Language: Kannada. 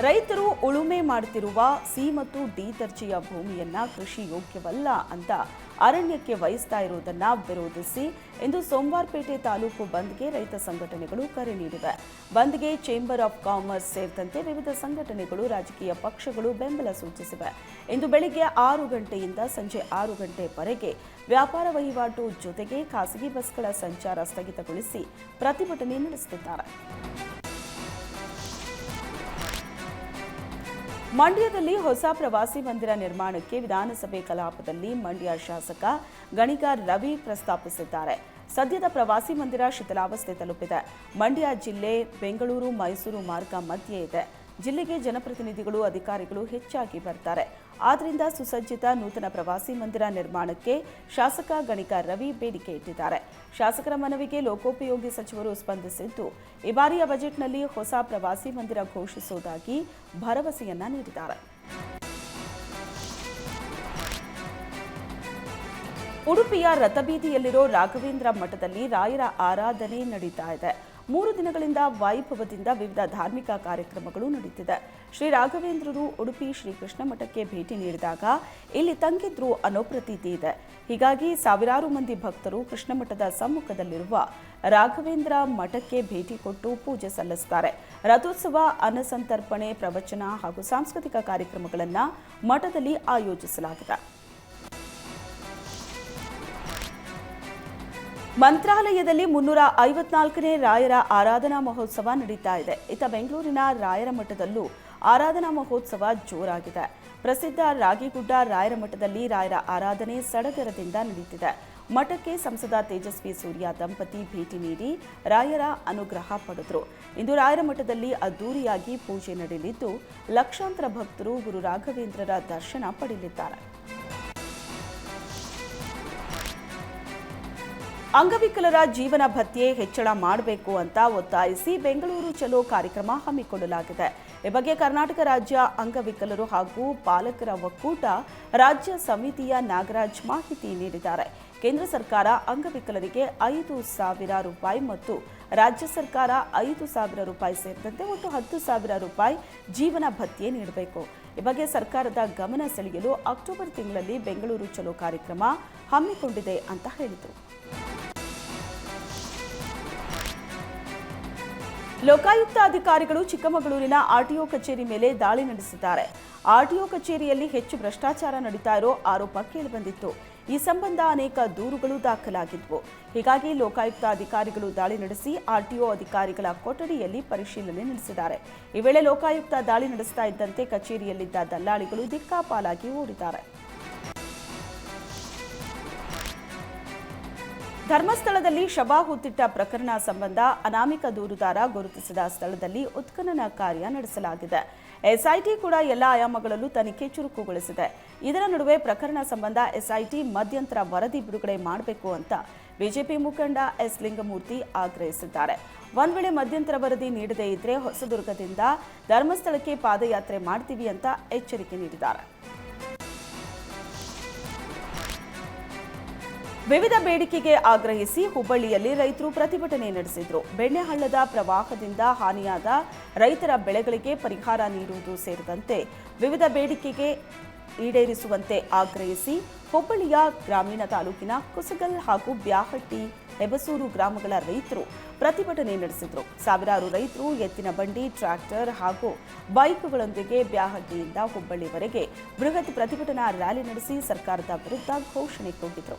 ರೈತರು ಉಳುಮೆ ಮಾಡುತ್ತಿರುವ ಸಿ ಮತ್ತು ಡಿ ದರ್ಜೆಯ ಭೂಮಿಯನ್ನ ಕೃಷಿ ಯೋಗ್ಯವಲ್ಲ ಅಂತ ಅರಣ್ಯಕ್ಕೆ ವಹಿಸ್ತಾ ಇರುವುದನ್ನ ವಿರೋಧಿಸಿ ಇಂದು ಸೋಮವಾರಪೇಟೆ ತಾಲೂಕು ಬಂದ್ಗೆ ರೈತ ಸಂಘಟನೆಗಳು ಕರೆ ನೀಡಿವೆ. ಬಂದ್ಗೆ ಚೇಂಬರ್ ಆಫ್ ಕಾಮರ್ಸ್ ಸೇರಿದಂತೆ ವಿವಿಧ ಸಂಘಟನೆಗಳು ರಾಜಕೀಯ ಪಕ್ಷಗಳು ಬೆಂಬಲ ಸೂಚಿಸಿವೆ. ಇಂದು ಬೆಳಿಗ್ಗೆ ಆರು ಗಂಟೆಯಿಂದ ಸಂಜೆ ಆರು ಗಂಟೆವರೆಗೆ ವ್ಯಾಪಾರ ವಹಿವಾಟು ಜೊತೆಗೆ ಖಾಸಗಿ ಬಸ್ಗಳ ಸಂಚಾರ ಸ್ಥಗಿತಗೊಳಿಸಿ ಪ್ರತಿಭಟನೆ ನಡೆಸುತ್ತಿದ್ದಾರೆ. ಮಂಡ್ಯದಲ್ಲಿ ಹೊಸ ಪ್ರವಾಸಿ ಮಂದಿರ ನಿರ್ಮಾಣಕ್ಕೆ ವಿಧಾನಸಭೆ ಕಲಾಪದಲ್ಲಿ ಮಂಡ್ಯ ಶಾಸಕ ಗಣಿಗಾರ್ ರವಿ ಪ್ರಸ್ತಾಪಿಸಿದ್ದಾರೆ. ಸದ್ಯದ ಪ್ರವಾಸಿ ಮಂದಿರ ಶಿಥಿಲಾವಸ್ಥೆ ತಲುಪಿದೆ. ಮಂಡ್ಯ ಜಿಲ್ಲೆ ಬೆಂಗಳೂರು ಮೈಸೂರು ಮಾರ್ಗ ಮಧ್ಯೆ ಇದೆ. ಜಿಲ್ಲೆಗೆ ಜನಪ್ರತಿನಿಧಿಗಳು, ಅಧಿಕಾರಿಗಳು ಹೆಚ್ಚಾಗಿ ಬರ್ತಾರೆ. ಆದ್ದರಿಂದ ಸುಸಜ್ಜಿತ ನೂತನ ಪ್ರವಾಸಿ ಮಂದಿರ ನಿರ್ಮಾಣಕ್ಕೆ ಶಾಸಕ ಗಣಿಕ ರವಿ ಬೇಡಿಕೆ ಇಟ್ಟಿದ್ದಾರೆ. ಶಾಸಕರ ಮನವಿಗೆ ಲೋಕೋಪಯೋಗಿ ಸಚಿವರು ಸ್ಪಂದಿಸಿದ್ದು, ಈ ಬಾರಿಯ ಬಜೆಟ್ನಲ್ಲಿ ಹೊಸ ಪ್ರವಾಸಿ ಮಂದಿರ ಘೋಷಿಸುವುದಾಗಿ ಭರವಸೆಯನ್ನ ನೀಡಿದ್ದಾರೆ. ಉಡುಪಿಯ ರಥಬೀದಿಯಲ್ಲಿರೋ ರಾಘವೇಂದ್ರ ಮಠದಲ್ಲಿ ರಾಯರ ಆರಾಧನೆ ನಡೀತಾ ಇದೆ. ಮೂರು ದಿನಗಳಿಂದ ವೈಭವದಿಂದ ವಿವಿಧ ಧಾರ್ಮಿಕ ಕಾರ್ಯಕ್ರಮಗಳು ನಡೆಯುತ್ತಿದೆ. ಶ್ರೀ ರಾಘವೇಂದ್ರರು ಉಡುಪಿ ಶ್ರೀಕೃಷ್ಣ ಮಠಕ್ಕೆ ಭೇಟಿ ನೀಡಿದಾಗ ಇಲ್ಲಿ ತಂಗಿದ್ರು ಅನ್ನೋ ಪ್ರತೀತಿ ಇದೆ. ಹೀಗಾಗಿ ಸಾವಿರಾರು ಮಂದಿ ಭಕ್ತರು ಕೃಷ್ಣ ಮಠದ ಸಮ್ಮುಖದಲ್ಲಿರುವ ರಾಘವೇಂದ್ರ ಮಠಕ್ಕೆ ಭೇಟಿ ಕೊಟ್ಟು ಪೂಜೆ ಸಲ್ಲಿಸುತ್ತಾರೆ ರಥೋತ್ಸವ, ಅನ್ನಸಂತರ್ಪಣೆ, ಪ್ರವಚನ ಹಾಗೂ ಸಾಂಸ್ಕೃತಿಕ ಕಾರ್ಯಕ್ರಮಗಳನ್ನು ಮಠದಲ್ಲಿ ಆಯೋಜಿಸಲಾಗಿದೆ. ಮಂತ್ರಾಲಯದಲ್ಲಿ ಮುನ್ನೂರ ಐವತ್ನಾಲ್ಕನೇ ರಾಯರ ಆರಾಧನಾ ಮಹೋತ್ಸವ ನಡೀತಾ ಇದೆ. ಇತ್ತ ಬೆಂಗಳೂರಿನ ರಾಯರ ಮಠದಲ್ಲೂ ಆರಾಧನಾ ಮಹೋತ್ಸವ ಜೋರಾಗಿದೆ. ಪ್ರಸಿದ್ಧ ರಾಗಿಗುಡ್ಡ ರಾಯರ ಮಠದಲ್ಲಿ ರಾಯರ ಆರಾಧನೆ ಸಡಗರದಿಂದ ನಡೀತಿದೆ ಮಠಕ್ಕೆ ಸಂಸದ ತೇಜಸ್ವಿ ಸೂರ್ಯ ದಂಪತಿ ಭೇಟಿ ನೀಡಿ ರಾಯರ ಅನುಗ್ರಹ ಪಡೆದರು. ಇಂದು ರಾಯರ ಮಠದಲ್ಲಿ ಅದ್ದೂರಿಯಾಗಿ ಪೂಜೆ ನಡೆಯಲಿದ್ದು, ಲಕ್ಷಾಂತರ ಭಕ್ತರು ಗುರು ರಾಘವೇಂದ್ರರ ದರ್ಶನ ಪಡೆಯಲಿದ್ದಾರೆ. ಅಂಗವಿಕಲರ ಜೀವನ ಭತ್ಯೆ ಹೆಚ್ಚಳ ಮಾಡಬೇಕು ಅಂತ ಒತ್ತಾಯಿಸಿ ಬೆಂಗಳೂರು ಚಲೋ ಕಾರ್ಯಕ್ರಮ ಹಮ್ಮಿಕೊಳ್ಳಲಾಗಿದೆ. ಈ ಬಗ್ಗೆ ಕರ್ನಾಟಕ ರಾಜ್ಯ ಅಂಗವಿಕಲರು ಹಾಗೂ ಪಾಲಕರ ಒಕ್ಕೂಟ ರಾಜ್ಯ ಸಮಿತಿಯ ನಾಗರಾಜ್ ಮಾಹಿತಿ ನೀಡಿದ್ದಾರೆ. ಕೇಂದ್ರ ಸರ್ಕಾರ ಅಂಗವಿಕಲರಿಗೆ ಐದು ಸಾವಿರ ರೂಪಾಯಿ ಮತ್ತು ರಾಜ್ಯ ಸರ್ಕಾರ ಐದು ಸಾವಿರ ರೂಪಾಯಿ ಸೇರಿದಂತೆ ಒಟ್ಟು ಹತ್ತು ಸಾವಿರ ರೂಪಾಯಿ ಜೀವನ ಭತ್ಯೆ ನೀಡಬೇಕು. ಈ ಬಗ್ಗೆ ಸರ್ಕಾರದ ಗಮನ ಸೆಳೆಯಲು ಅಕ್ಟೋಬರ್ ತಿಂಗಳಲ್ಲಿ ಬೆಂಗಳೂರು ಚಲೋ ಕಾರ್ಯಕ್ರಮ ಹಮ್ಮಿಕೊಂಡಿದೆ ಅಂತ ಹೇಳಿದರು. ಲೋಕಾಯುಕ್ತ ಅಧಿಕಾರಿಗಳು ಚಿಕ್ಕಮಗಳೂರಿನ ಆರ್ಟಿಒ ಕಚೇರಿ ಮೇಲೆ ದಾಳಿ ನಡೆಸಿದ್ದಾರೆ. ಆರ್ಟಿಒ ಕಚೇರಿಯಲ್ಲಿ ಹೆಚ್ಚು ಭ್ರಷ್ಟಾಚಾರ ನಡೀತಾ ಇರೋ ಆರೋಪ ಕೇಳಿಬಂದಿತ್ತು. ಈ ಸಂಬಂಧ ಅನೇಕ ದೂರುಗಳು ದಾಖಲಾಗಿದ್ವು. ಹೀಗಾಗಿ ಲೋಕಾಯುಕ್ತ ಅಧಿಕಾರಿಗಳು ದಾಳಿ ನಡೆಸಿ ಆರ್ಟಿಒ ಅಧಿಕಾರಿಗಳ ಕೊಠಡಿಯಲ್ಲಿ ಪರಿಶೀಲನೆ ನಡೆಸಿದ್ದಾರೆ. ಈ ವೇಳೆ ಲೋಕಾಯುಕ್ತ ದಾಳಿ ನಡೆಸ್ತಾ ಇದ್ದಂತೆ ಕಚೇರಿಯಲ್ಲಿದ್ದ ದಲ್ಲಾಳಿಗಳು ದಿಕ್ಕಾಪಾಲಾಗಿ ಓಡಿದ್ದಾರೆ. ಧರ್ಮಸ್ಥಳದಲ್ಲಿ ಶವ ಹೂತಿಟ್ಟ ಪ್ರಕರಣ ಸಂಬಂಧ ಅನಾಮಿಕ ದೂರುದಾರ ಗುರುತಿಸಿದ ಸ್ಥಳದಲ್ಲಿ ಉತ್ಖನನ ಕಾರ್ಯ ನಡೆಸಲಾಗಿದೆ. ಎಸ್ಐಟಿ ಕೂಡ ಎಲ್ಲ ಆಯಾಮಗಳಲ್ಲೂ ತನಿಖೆ ಚುರುಕುಗೊಳಿಸಿದೆ. ಇದರ ನಡುವೆ ಪ್ರಕರಣ ಸಂಬಂಧ ಎಸ್ಐಟಿ ಮಧ್ಯಂತರ ವರದಿ ಬಿಡುಗಡೆ ಮಾಡಬೇಕು ಅಂತ ಬಿಜೆಪಿ ಮುಖಂಡ ಎಸ್ ಲಿಂಗಮೂರ್ತಿ ಆಗ್ರಹಿಸಿದ್ದಾರೆ. ಒಂದು ವೇಳೆ ಮಧ್ಯಂತರ ವರದಿ ನೀಡದೇ ಇದ್ರೆ ಹೊಸದುರ್ಗದಿಂದ ಧರ್ಮಸ್ಥಳಕ್ಕೆ ಪಾದಯಾತ್ರೆ ಮಾಡ್ತೀವಿ ಅಂತ ಎಚ್ಚರಿಕೆ ನೀಡಿದ್ದಾರೆ. ವಿವಿಧ ಬೇಡಿಕೆಗೆ ಆಗ್ರಹಿಸಿ ಹುಬ್ಬಳ್ಳಿಯಲ್ಲಿ ರೈತರು ಪ್ರತಿಭಟನೆ ನಡೆಸಿದ್ರು. ಬೆಣ್ಣೆಹಳ್ಳದ ಪ್ರವಾಹದಿಂದ ಹಾನಿಯಾದ ರೈತರ ಬೆಳೆಗಳಿಗೆ ಪರಿಹಾರ ನೀಡುವುದು ಸೇರಿದಂತೆ ವಿವಿಧ ಬೇಡಿಕೆಗೆ ಈಡೇರಿಸುವಂತೆ ಆಗ್ರಹಿಸಿ ಹುಬ್ಬಳ್ಳಿಯ ಗ್ರಾಮೀಣ ತಾಲೂಕಿನ ಕುಸಗಲ್ ಹಾಗೂ ಬ್ಯಾಹಟ್ಟಿ, ಹೆಬಸೂರು ಗ್ರಾಮಗಳ ರೈತರು ಪ್ರತಿಭಟನೆ ನಡೆಸಿದ್ರು. ಸಾವಿರಾರು ರೈತರು ಎತ್ತಿನ ಬಂಡಿ, ಟ್ರ್ಯಾಕ್ಟರ್ ಹಾಗೂ ಬೈಕ್ಗಳೊಂದಿಗೆ ಬ್ಯಾಹಟ್ಟಿಯಿಂದ ಹುಬ್ಬಳ್ಳಿವರೆಗೆ ಬೃಹತ್ ಪ್ರತಿಭಟನಾ ರ್ಯಾಲಿ ನಡೆಸಿ ಸರ್ಕಾರದ ವಿರುದ್ಧ ಘೋಷಣೆ ಕೂಗಿದ್ರು.